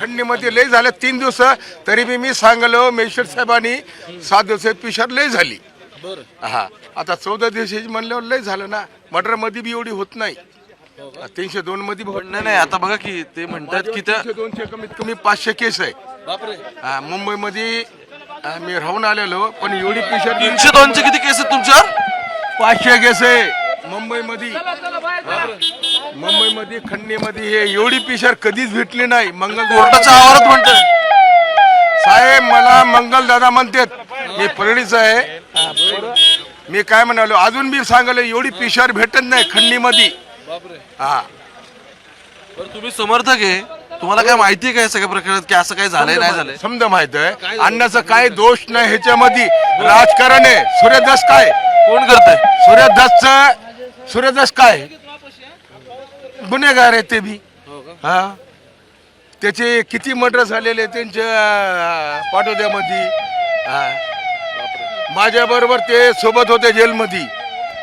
खंडणीमध्ये लय झालं तीन दिवस तरी बी मी सांगलो मेश्वर साहेबांनी सात दिवस पिशर लय झाली. बरं. हा आता चौदा दिवसाची म्हणल्यावर लय झालं ना मर्डरमध्ये बी एवढी होत नाही. तीनशे दोन मध्ये नाही नाही आता बघा की ते म्हणतात की दोनशे कमीत कमी पाचशे केस आहे. बापरे. हा, मुंबईमध्ये हा, मी राहून आलेलो पण एवढी पिशर तीनशे दोनचे किती केस आहेत तुमच्यावर? पाचशे केस आहे मुंबईमध्ये. मुंबईमध्ये खंडणीमध्ये हे एवढी पिशर कधीच भेटली नाही. मंगल कोर्टाच्या आवारात साहेब मला मंगल दादा म्हणतात मी परळीच आहे. मी काय म्हणालो अजून बी सांगलो एवढी पिशर भेटत नाही खंडणीमध्ये. हा. तुम्ही समर्थक आहे. तुम्हाला काय माहिती आहे का या सगळ्या प्रकरणात की असं काय झालंय नाही झालंय? समजा माहीत आहे अन्नाचं काय दोष नाही ह्याच्यामध्ये. राजकारण आहे. सूर्यदास काय? कोण करतंय? सूर्यदासच सूर्यदास काय? गुन्हेगार आहे ते बी. हा त्याचे किती मर्डर झालेले त्यांच्या पाटोद्यामध्ये हा. माझ्या बरोबर ते सोबत होते जेलमध्ये.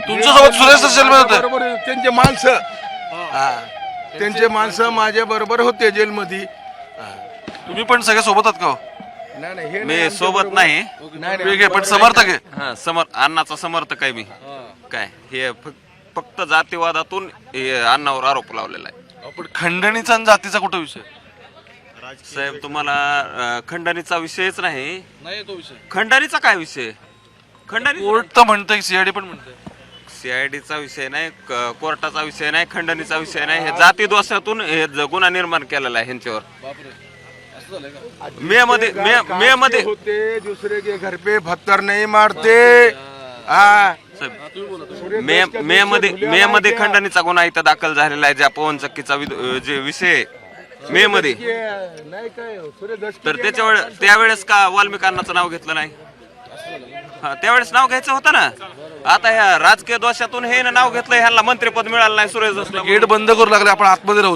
तुमच्यासोबत सुरेश जेलमध्ये होते. बरोबर त्यांचे माणसं. हा. त्यांचे माणसं माझ्या बरोबर होते जेलमध्ये. हा. तुम्ही पण सगळे सोबत आहात का हो? नाही, नाही, हे नाही मी सोबत. नाही. वेगळे पण समर्थक आहे. हा, समर अण्णाचा समर्थक आहे मी. काय हे फक- फक्त जातीवादातून हे अण्णावर आरोप लावलेला आहे. पण खंडणीचा आणि जातीचा कुठं विषय? साहेब तुम्हाला अं, खंडणीचा विषयच नाही. नाही तो विषय. खंडणीचा काय विषय? खंडणी कोर्ट तर म्हणतंय सीआयडी पण म्हणतंय. सीआयडीचा विषय नाही क- कोर्टाचा विषय नाही खंडणीचा विषय नाही. हे जाती दोषातून हे ज- गुन्हा निर्माण केलेला आहे ह्यांच्यावर. बापरे. असं झालंय का? मे मध्ये मे मे मध्ये होते दुसरे के घर पे पत्थर नहीं मारते. हा. मे मे मध्ये मे मध्ये खंडणीचा गुन्हा इथं दाखल झालेला आहे ज्या पवन चक्कीचा जे विषय मे मध्ये नाही काय सूर्यदास तर त्याच्या वेळे त्यावेळेस का वाल्मिकांनाचं नाव घेतलं नाही? हा त्यावेळेस नाव घ्यायचं होतं ना? आता ह्या राजकीय दोषातून हे नाव घेतलं ह्यांना मंत्रीपद मिळालं नाही सुरेश गेट बंद करू लागले आपण आतमध्ये राहू.